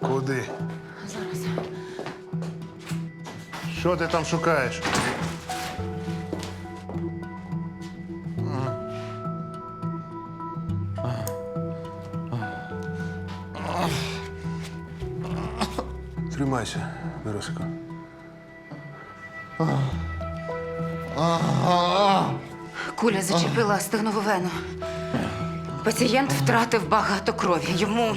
Куди? Зараз. Що ти там шукаєш? Тримайся, Миросико. Куля зачепила стегнову вену. Пацієнт втратив багато крові. Йому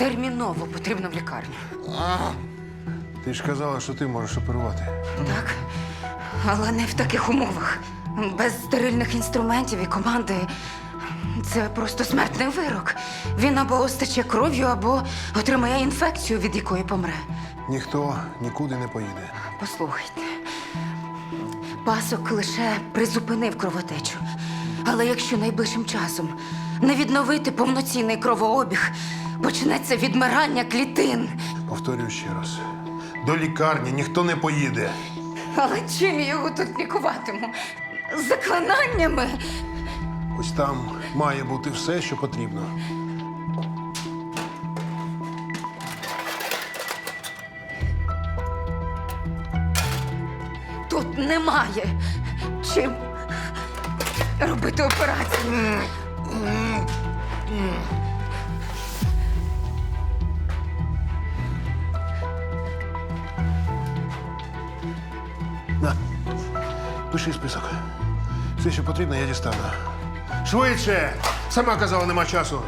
терміново потрібно в лікарню. Ти ж казала, що ти можеш оперувати. Так, але не в таких умовах. Без стерильних інструментів і команди. Це просто смертний вирок. Він або остече кров'ю, або отримає інфекцію, від якої помре. Ніхто нікуди не поїде. Послухайте, пасок лише призупинив кровотечу. Але якщо найближчим часом не відновити повноцінний кровообіг, почнеться відмирання клітин. Повторюю ще раз. До лікарні ніхто не поїде. Але чим я його тут лікуватиму? Заклинаннями? Ось там має бути все, що потрібно. Тут немає чим робити операцію. На, пиши список. Все, що потрібно, я дістану. Швидше! Сама казала, нема часу.